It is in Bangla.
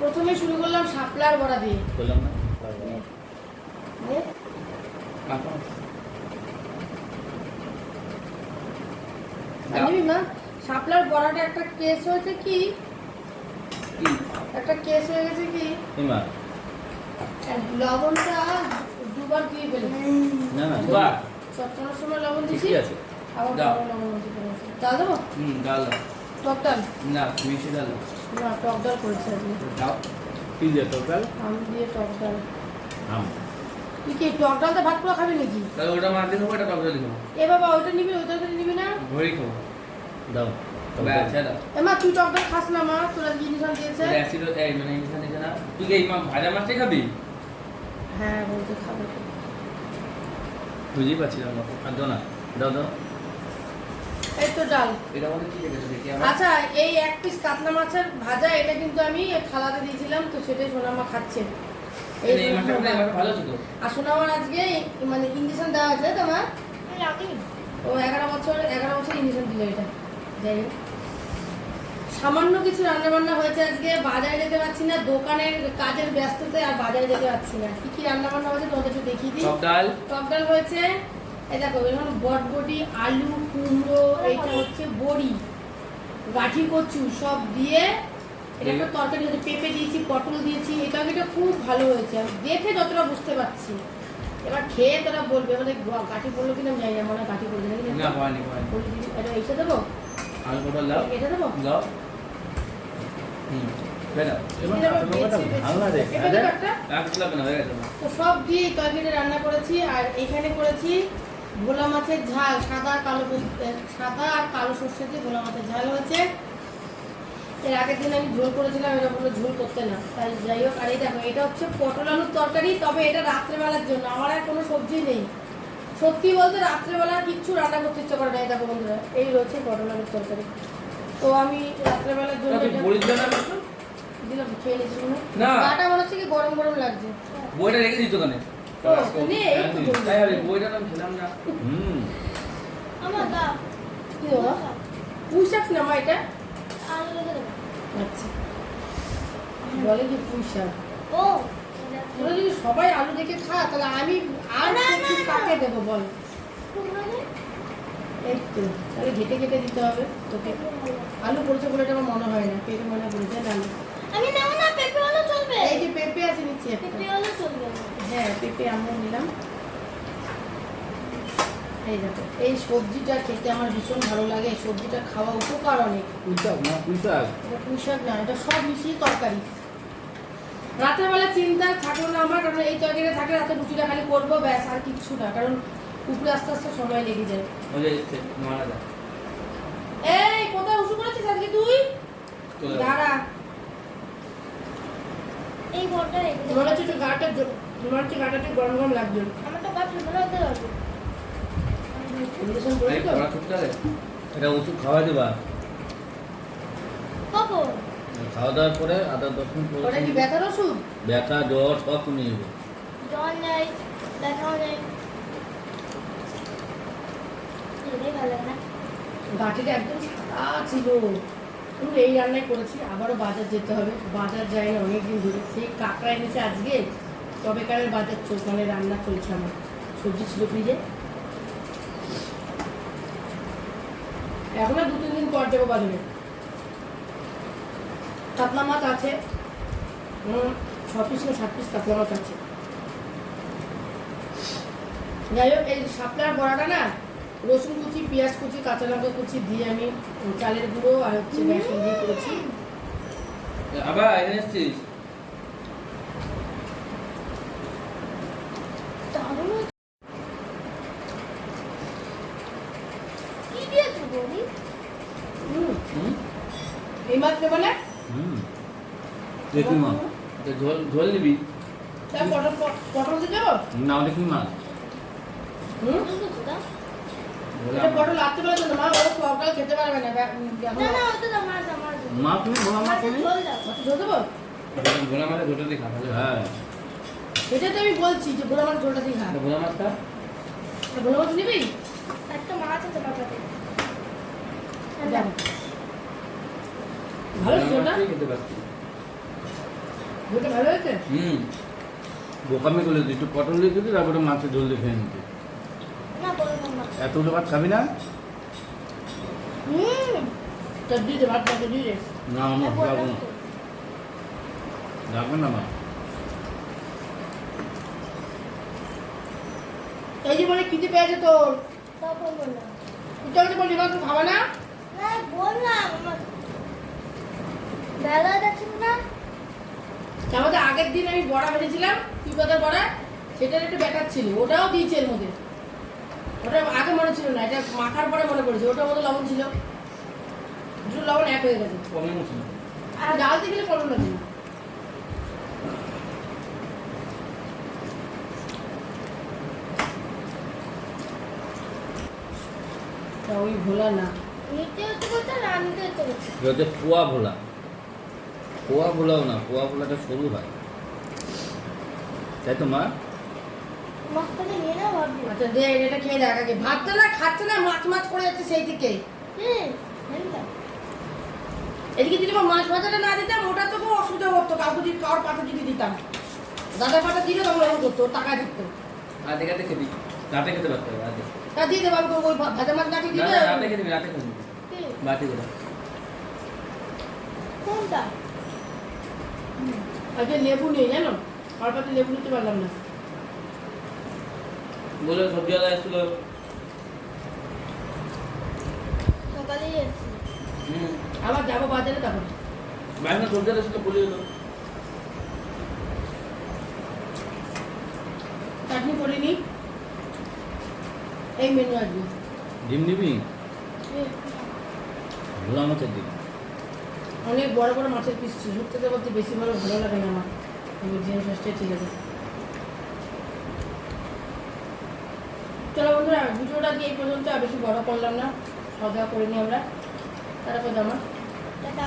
প্রথমে শুরু করলাম শাপলার বড়া দিয়ে। না? নে, জানিবি মা শাপলার বড়াটা একটা কেস হয়েছে কি? একটা কেস হয়ে গেছে কি? লবণটা দুবার দিয়ে ফেলেছি। না না বাহ চটকানোর সময় লবণ আছে। আবার লবণ দেবো? হুম দাও। টক ডাল? না মিষ্টি ডাল দাও। না টক ডাল করেছি আজকে দাও কি দিয়ে তোকাল আম দিয়ে টক ডাল। আম। তুই কি টক ডালটা ভাত পুরো খাবি নাকি? তাহলে ওটা মার দিয়ে খাব এটা টক ডাল খাব। এ বাবা ওইটা নিবি ওইটা নিবি না? ভরি খাব। দাও তবে আচ্ছা দাও। এ মা তুই টক ডাল খাস না মা তোরা জিনিস দিয়েছে? এটা অ্যাসিড এই মানে দিছে না। তুই কি মা ভাজা মাছটাই খাবি? হ্যাঁ বলছে খাবে। না আর দাও না দাও দাও। আমরা? আচ্ছা এই এক পিস কাতলা মাছের ভাজা এটা কিন্তু আমি থালাতে দিয়েছিলাম তো সেটাই সোনামা খাচ্ছে। এই এই মাছটা এই মাছটা ভালো ছিল আর সোনামার আজকে মানে ইঞ্জেকশন দেওয়া আছে তোমার? ও এগারো বছর এগারো বছর ইঞ্জেকশন দিল এটা। যাই হোক। সামান্য কিছু রান্না বান্না হয়েছে আজকে বাজারে যেতে পারছি না দোকানের কাজের ব্যস্ততায় আর বাজারে যেতে পারছি না। কি কি রান্না বান্না হয়েছে তোমাদের একটু দেখিয়ে দিই। টক ডাল। টক ডাল হয়েছে এই দেখো এখন বটবটি আলু কুমড়ো এইটা হচ্ছে বড়ি গাঠি কচু সব দিয়ে এটা একটা তরকারি হয়েছে পেঁপে দিয়েছি পটল দিয়েছি এই তরকারিটা খুব ভালো হয়েছে। আমি দেখে যতটা বুঝতে পারছি এবার খেয়ে তোরা বলবে মানে গাঠি কিনা জানি না মনে হয় গাঠি না এটা এইটা দেবো? আলু পটল দাও। এটা দেবো? দেবো হয়ে তো সব দিয়ে তরকারিটা রান্না করেছি আর এখানে করেছি ভোলা মাছের ঝাল সাদা কালো সাদা আর কালো সর্ষে দিয়ে ভোলা মাছের ঝাল হয়েছে এর আগের দিন আমি ঝোল করেছিলাম এটা বলল ঝোল করতে না। তাই যাই হোক আর এই দেখো এটা হচ্ছে পটল আলুর তরকারি তবে এটা রাত্রেবেলার জন্য। আমার আর কোনো সবজি নেই। সত্যি বলতে রাত্রেবেলা কিচ্ছু রান্না করতে ইচ্ছে করে না এই দেখো বন্ধুরা এই রয়েছে পটল আলুর তরকারি। তো আমি রাত্রেবেলার জন্য? দিলাম খেয়ে নিয়েছি না। মনে হচ্ছে কি গরম গরম লাগছে। বইটা রেখে দিত কেন বলে কি তোরা যদি সবাই আলু দেখে খা তাহলে আমি আর। কাকে দেবো বল এই তো তাহলে ঘেটে ঘেটে দিতে হবে তোকে আলু পড়েছে বলে আমার মনে হয় না পেটে মনে পড়েছে না আমি নেব না পেঁপে চলবে। এই যে পেঁপে আছে নিচ্ছি পেঁপে চলবে। হ্যাঁ পেঁপে আমরা নিলাম। এই দেখো এই সবজিটা খেতে আমার ভীষণ ভালো লাগে। এই সবজিটা খাওয়া উপকার অনেক। পুঁইশাক না পুঁইশাক? এটা পুঁই না এটা সব মিশিয়ে তরকারি। রাতের বেলা চিন্তা থাকল না আমার কারণ এই তরকারিটা থাকলে রাতে রুটিটা খালি করব ব্যাস আর কিচ্ছু না। কারণ উপরে আস্তে আস্তে সময় লেগে যায়। এই কোথায় উঁচু করেছিস আজকে তুই? দাঁড়া। এই বড়টা গাটা জ- তোমার হচ্ছে একটু গরম গরম লাগছে? আমার তো হতে এটা ওষুধ খাওয়া দেবা। কখন খাওয়া দাওয়ার পরে আধা দশ মিনিট পরে ওটা কি ব্যথার ওষুধ? ব্যথা জ্বর সব কমে যাবে জল নেই দেখাও নেই। এটাই ভালো লাগে না। গাঠিটা একদম সাদা ছিল। এই রান্নাই করেছি আবারও বাজার যেতে হবে। বাজার যাই না অনেকদিন ধরে। সেই কাঁকড়া এনেছে আজকে। তবে কারের বাজার চল মানে রান্না চলছে আমার। সবজি ছিল ফ্রিজে। এখন আর দু তিন দিন পর যাব বাজারে। কাতলা মাছ আছে। ছ পিস না সাত পিস কাতলা মাছ আছে। যাই হোক এই শাপলার বড়াটা না রসুন কুচি পেঁয়াজ কুচি কাঁচা লঙ্কা কুচি দিয়ে আমি চালের গুঁড়ো আর হচ্ছে বেসন দিয়ে করেছি। আবার এখানে এসছিস দারুণ হয়েছে। কি দিয়েছ বৌদি হুম হুম মাছ নেব হুম। দেখি মা। ঝোল ঝোল নিবি? তা পটল পটল দিয়ে দেবো? নাও দেখি মা। হুম? এটা পটল রাখতে পারে তো না মা ও পটল খেতে পারবে না না না ওটা মাছ মা তুমি বলো মা তুমি? ঝোল দাও। মাছ ঝোল দেবো? ভোলা ঝোলটা দিয়ে খা হ্যাঁ। সেটাই তো আমি বলছি যে ভোলা মাছ ঝোলটা দিয়ে খা। আর ভোলা মাছটা? ভোলা মাছ নিবি? একটা মাছ আছে দেখো। ভালো ছিল না? মাছটাই খেতে পারছি। ঝোলটা ভালো হয়েছে? হুম। বোকামি করে দিই একটু পটল দিয়ে দিবি তারপরে মাছের ঝোল দিয়ে খেয়ে নিতে এতগুলো ভাত খাবি না? তো দিয়ে দিয়ে না আমার বললাম না। তো। না মা? এই যে বলে খিদে পেয়েছে তোর। তখন বললাম তুই না তুই খাবা না না বললাম আমার আমাদের আগের দিন আমি বড়া ভেজেছিলাম তুই কথা বড়া? সেটার একটু ব্যাটার ছিল ওটাও দিয়েছে এর মধ্যে। ওটা আগে মনে ছিল না এটা মাখার পরে মনে পড়েছে ওটার মধ্যে লবণ ছিল। দুটো লবণ এক হয়ে গেছে। আর ডাল দিয়ে গেলে কলম লাগে তা ওই ভোলা না। নিতে হচ্ছে বলতে না নিতে বলতে। ভোলা। পোয়া ভোলাও না পোয়া ভোলাটা সরু হয়। তাই তো মা? আচ্ছা দে এটা খেয়ে দেখ আগে। ভাতটা না খাচ্ছে না মাছ মাছ করে যাচ্ছে সেই থেকে। এদিকে যদি মাছ ভাজাটা না দিতাম ওটা তো অসুবিধা করতো কাউকে যদি কারোর পাতা যদি দিতাম। দাদা পাতা দিলে তখন করতো রাতে খেতে খেবি। রাতে খেতে পারতে রাতে। তা দিয়ে দেবো আমি ওই ভাজা মাছ নাকি না দিবে রাতে খেতে রাতে খেতে কি করে। কোনটা? আজকে লেবু নেই জানো? কারোর পাতে লেবু নিতে পারলাম না। বলে সবজি আদা এসেছিল। সকালেই এসেছি হুম। আবার যাব বাজারে তারপর বাইরে সবজি আদা এসেছিল বলি হলো চাটনি করিনি। এই মেনু আসবে ডিম নিবি। ভোলা মাছের ডিম। অনেক বড় বড় মাছের পিস ছিল। সত্যি বলতে বেশি ভালো ভালো লাগে না আমার। আমি জিনিস ফার্স্টে ঠিক আছে চলো বন্ধুরা, ভিডিওটা দিয়ে এই পর্যন্ত, আর বেশি বড় করলাম না। খাওয়া দাওয়া করিনি আমরা। তারপর জামা টাটা।